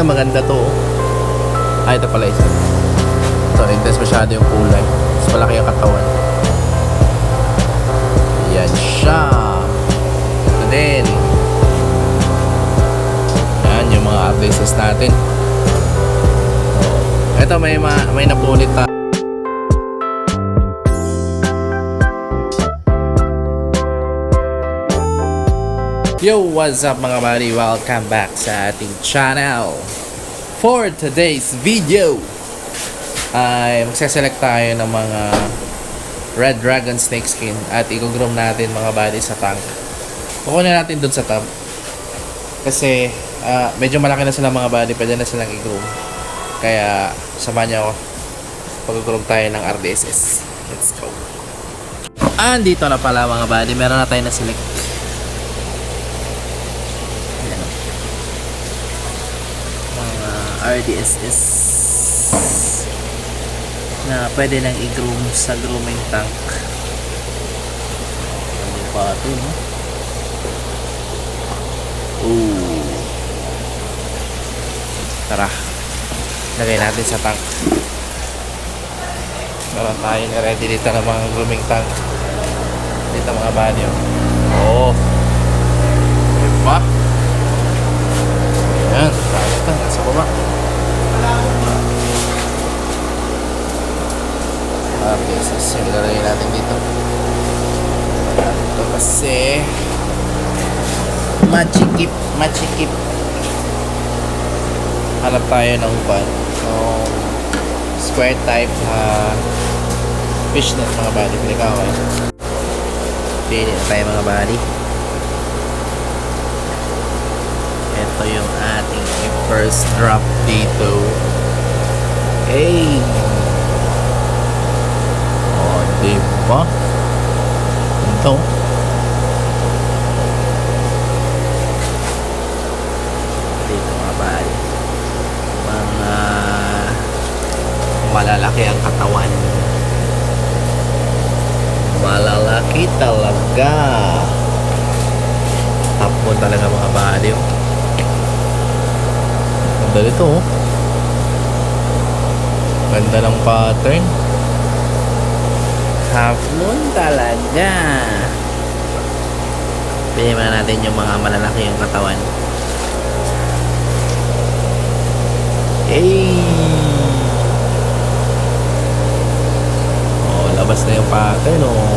Ito maganda to. Ah, ito pala isa. Ito, intense masyado yung kulay. Mas malaki yung katawan. Yan siya. Ito din. Yan, yung mga updates natin. Ito, may, ma- may napunit ta. Yo, what's up mga buddy? Welcome back sa ating channel. For today's video, ay magsaselect tayo ng mga Red Dragon Snake Skin at i-groom natin mga buddy sa tank. Kukunin natin dun sa tab. Kasi ah, medyo malaki na sila mga buddy, pwede na silang i-groom. Kaya samahan niyo ako pag-groom tayo ng RDSS. Let's go. Andito na pala mga buddy, meron na tayo na select. Ayan o. Mga RDSS na pwede nang i-groom sa grooming tank. Ano pa ito, no? Ooh. Tara. Lagay natin sa tank. Meron tayo na ready dito ng mga grooming tank. Dito mga banyo. Oh. Diba? Ayan. Tayo ito. Nasa baba. Okay, so yung ilalagay natin dito. Ito kasi machikip, machikip. Hanap tayo ng pan. ng square type na fishnet mga body. Pinagkaway. Pili na tayo mga body. Ito yung ating first drop dito. Hey! Oh, diba? Ito. Dito mga bali. Mga malalaki ang katawan. Malalaki talaga. Top mo talaga mga. Oh. Ganda nito oh. Ganda ng pattern. Half moon talaga. Pili muna natin yung mga malalaki yung katawan. Hey! Oh, labas na yung pattern, oh.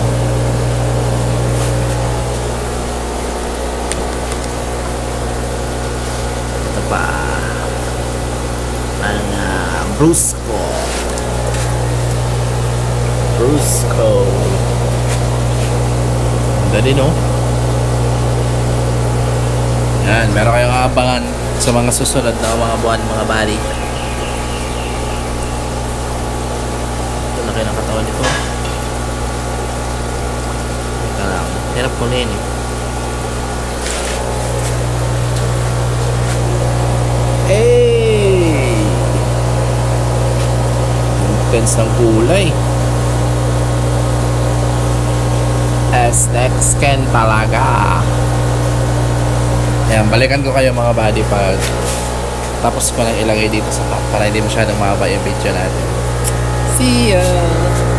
Ito pa. Ang uh, Brusco. Ganda din, oh. Yan, meron kayong abangan sa mga susunod na mga buwan, mga bali. Laki ng katawan nito. Teka lang. Hirap ko eh. Hey! Intense ng kulay. S-Nex Ken talaga. Ayan, balikan ko kayo mga buddy pag tapos ko lang ilagay dito sa top para hindi masyadong mahaba yung video natin. See ya!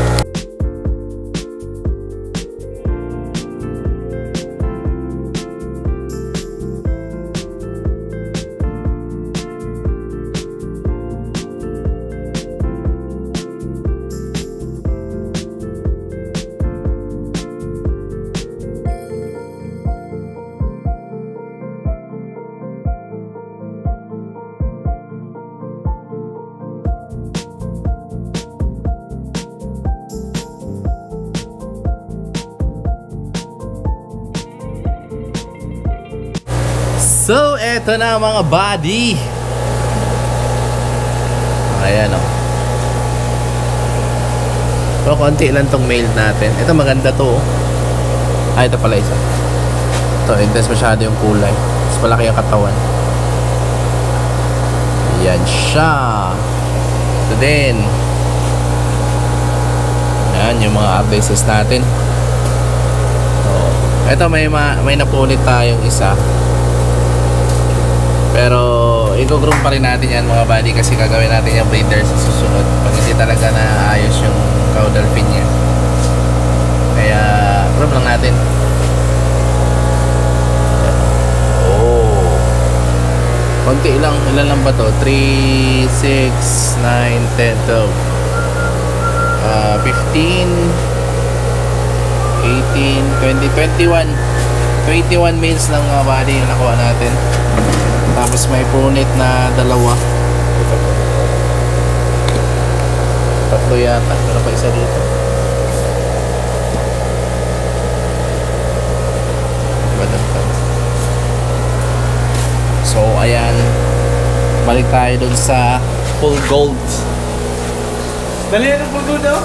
So, eto na mga buddy. Ayan o. Oh. Pero konti lang tong mail natin. Ito maganda to. oh. Ah, ito pala isa. Ito, intense masyado yung kulay. Mas malaki yung katawan. Yan siya. Ito din. Yan, yung mga updates natin. So, ito may, ma- may napunit tayong isa. Pero i-groom pa rin natin yan mga buddy kasi gagawin natin yung breeder sa susunod. Pag hindi talaga naayos yung caudal fin niya. Kaya groom lang natin. Oh. Konti lang. Ilan lang ba to? 3, 6, 9, 10, 12 uh, 15 18, 20, 21 21 mils lang mga buddy yung nakuha natin tapos may punit na dalawa tatlo yata pero pa isa dito so ayan balik tayo dun sa full gold Dali na po doon daw.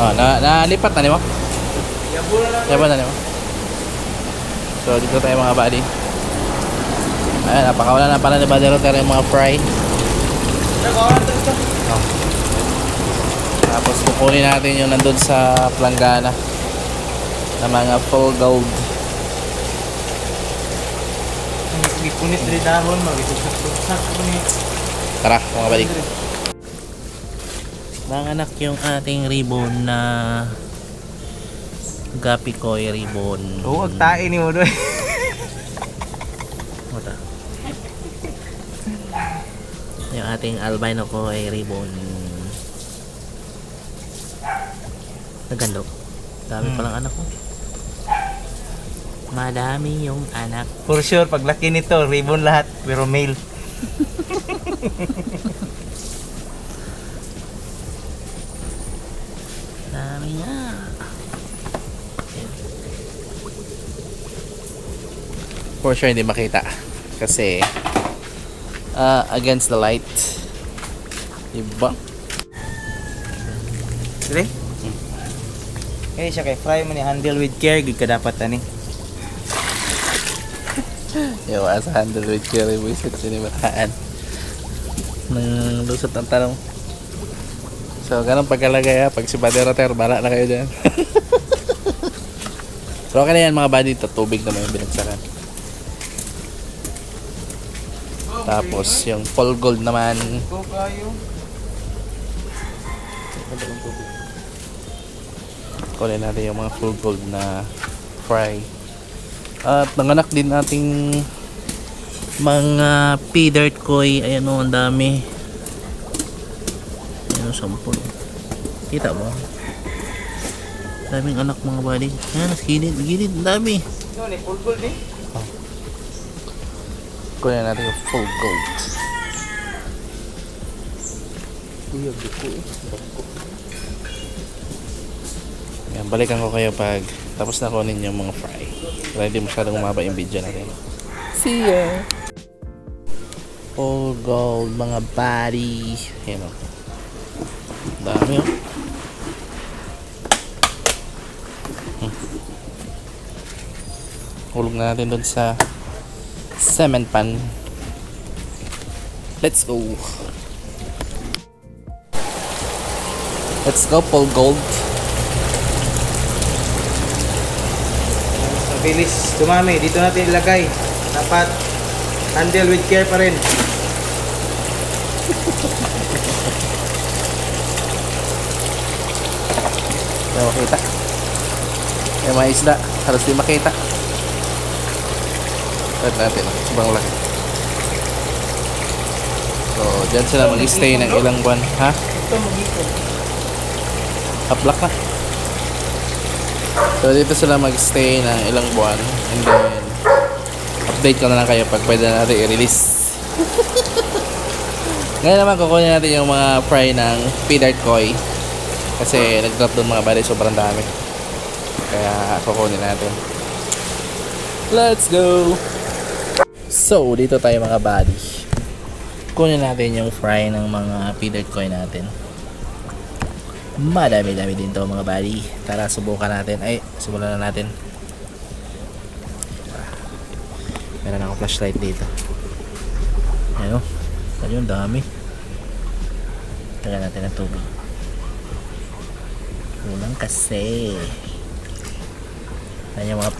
ah, na, nalipat na ni mo? Yan po na. Diba na mo? So dito tayo mga buddy Ayan, napakawala na pala ni Buddy Rotero yung mga fry ito. Tapos kukunin natin yung nandun sa planggana na mga full gold. Ipunit rin dahon. Ni. Tara, mga balik. Nanganak yung ating ribbon na Gapi Koi ribbon. Oo, agtain ni mo doon. Yung ating albino koi ribbon. Nagando. Dami Hmm. palang anak ko. Madami yung anak. For sure, pag laki nito, ribbon lahat. Pero male. Dami nga. For sure hindi makita. Kasi ah, against the light. Diba? Sige. Eh, siya kay fry mo ni handle with care. Gid ka dapat ani. Yo, as handle with Jerry Wisit sinimataan. Nang lusot ang tanong. So, ganun pagkalagay ha. Pag si Buddy Roter, bala na kayo dyan. Pero okay na yan mga buddy. Tubig naman yung binagsakan. Tapos, yung full gold naman. Kunin natin yung mga full gold na fry. At nanganak din nating mga pea dirt koi. Ayan o, ang dami. Ayan o, sampul. Kita mo? Daming anak mga buddy. Ayan, gilid, gilid, ang dami. Ito full gold eh. Kunin natin yung full gold. Uyog ko eh. Yan, balikan ko kayo pag tapos na kunin yung mga fry. Para hindi masyadong umaba yung video natin. See ya! Full gold, mga body. Yan o. Dami o. Hmm. Hulog na natin doon sa cement pan. Let's go! Let's go, full gold. Sa bilis dumami. Dito natin ilagay. Dapat handle with care pa rin. Hindi makita. Yung mga isda, halos di makita. Tignan natin, sobrang laki. So, dyan sila mag-stay ng ilang buwan. Ha? Ito mag-ikot. Haplak na. So, dito sila mag-stay ng ilang buwan. And then, update ko na lang kayo pag pwede na natin i-release. Ngayon naman, kukunin natin yung mga fry ng Pidart Koi. Kasi nag-drop doon mga bali, sobrang dami. Kaya kukunin natin. Let's go! So, dito tayo mga buddy. Kunin natin yung fry ng mga Pidart Koi natin. Madami-dami din to mga buddy. Tara, subukan natin. Ay, simulan na natin. Meron akong flashlight dito. Ayun. Ayun, dami. Taga natin ng tubig. Kulang kasi. Ayan yung mga...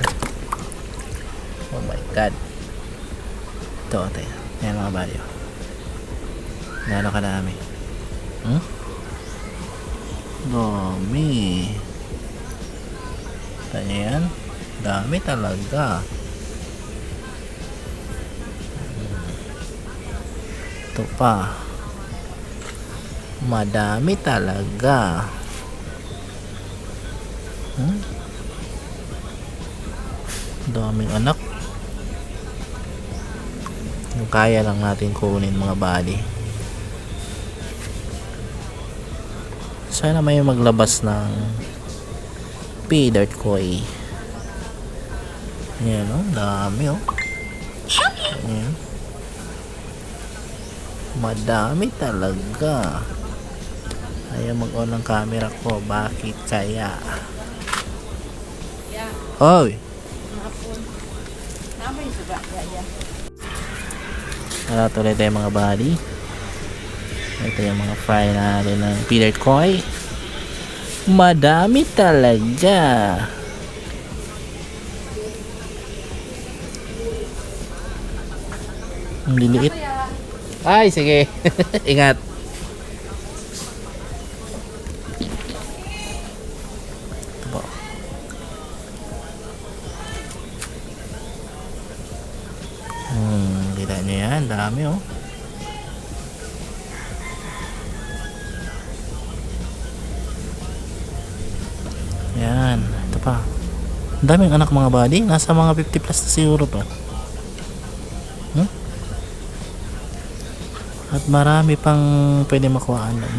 Oh my God. Ito, ito. Ayan mga buddy. oh. Gano'n kadami. Hmm? Dami. Tanya yan. Dami talaga. Ito pa. Madami talaga. Hmm? Daming anak. Yung kaya lang natin kunin mga body. Sana may maglabas ng P-Dart Koi. Ayan o, dami o. Ayan. Madami talaga. Ayaw mag-on ng camera ko. Bakit kaya? Hoy! Wala tuloy tayo mga body. Ito yung mga fry natin ng Peter Koi. Madami talaga. Ang liliit. Ay, sige. Ingat. Daming anak mga buddy. Nasa mga 50 plus na siguro to. Hmm? At marami pang pwede makuhaan doon.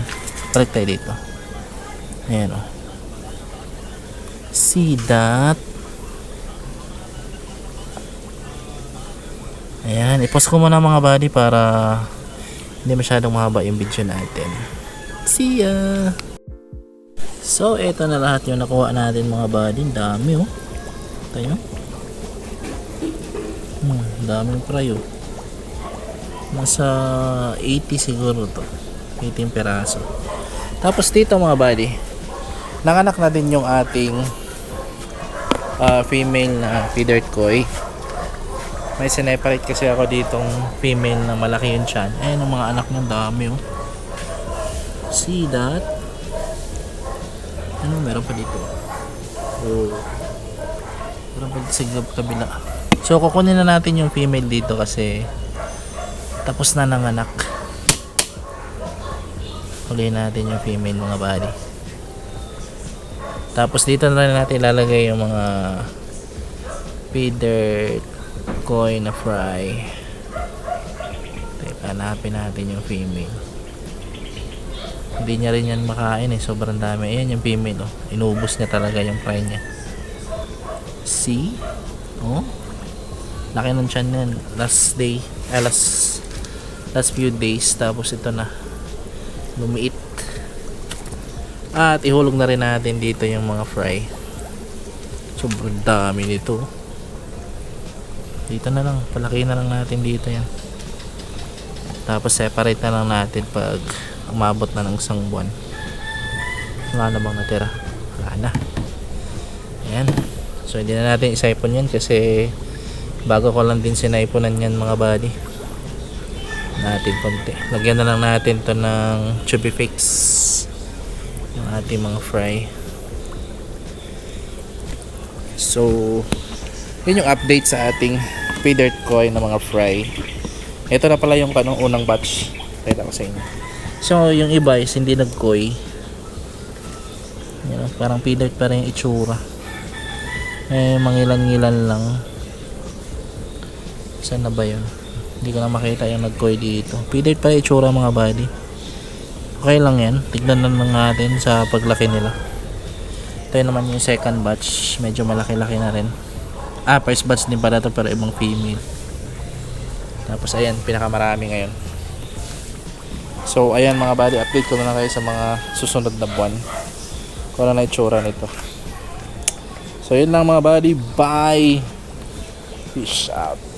Balik tayo dito. Ayan o. See that? Ayan. I-post ko muna mga buddy para hindi masyadong mahaba yung video natin. See ya! So, ito na lahat yung nakuha natin mga buddy. Dami oh. Tayo. Hmm, daming fry. Nasa 80 siguro to. 18 peraso. Tapos dito mga buddy, nanganak na din yung ating ah, female na feeder koi. May sineparate kasi ako ditong female na malaki yung chan. Ayan ang mga anak niya, dami oh. See that? Ano meron pa dito? Oh. Sa gab- kabila. So kukunin na natin yung female dito kasi tapos na nanganak. Huliin natin yung female mga body. Tapos dito na natin ilalagay yung mga feeder koi na fry. Hanapin natin yung female. Hindi niya rin yan makain eh. Sobrang dami. Ayan yung female oh. Inubos niya talaga yung fry niya. See? Oh? Laki ng tiyan yan. Last day. Eh, last, last few days. Tapos ito na. Lumiit. At ihulog na rin natin dito yung mga fry. Sobrang dami nito. Dito na lang. Palaki na lang natin dito yan. Tapos separate na lang natin pag umabot na ng isang buwan. Wala na bang natira? Wala na. Ayan. So hindi na natin isaipon yan kasi bago ko lang din sinaiponan yan mga buddy. Natin konti. Lagyan na lang natin to ng chubby fix. Yung ating mga fry. So, yun yung update sa ating feeder koi na mga fry. Ito na pala yung kanong unang batch. Pwede ko sa inyo. So, yung iba is hindi nagkoy. Yan, parang feeder pa rin yung itsura. Eh, mangilan-ngilan lang. Saan na ba yun? Hindi ko na makita yung nagkoy dito. Feeder pa itsura mga buddy. Okay lang yan. Tignan na lang natin sa paglaki nila. Ito naman yung second batch. Medyo malaki-laki na rin. Ah, first batch din pala ito pero ibang female. Tapos ayan, pinakamarami ngayon. So, ayan mga buddy, update ko na kayo sa mga susunod na buwan. Kung ano na itsura nito. So, yun lang mga buddy. Bye! Peace out.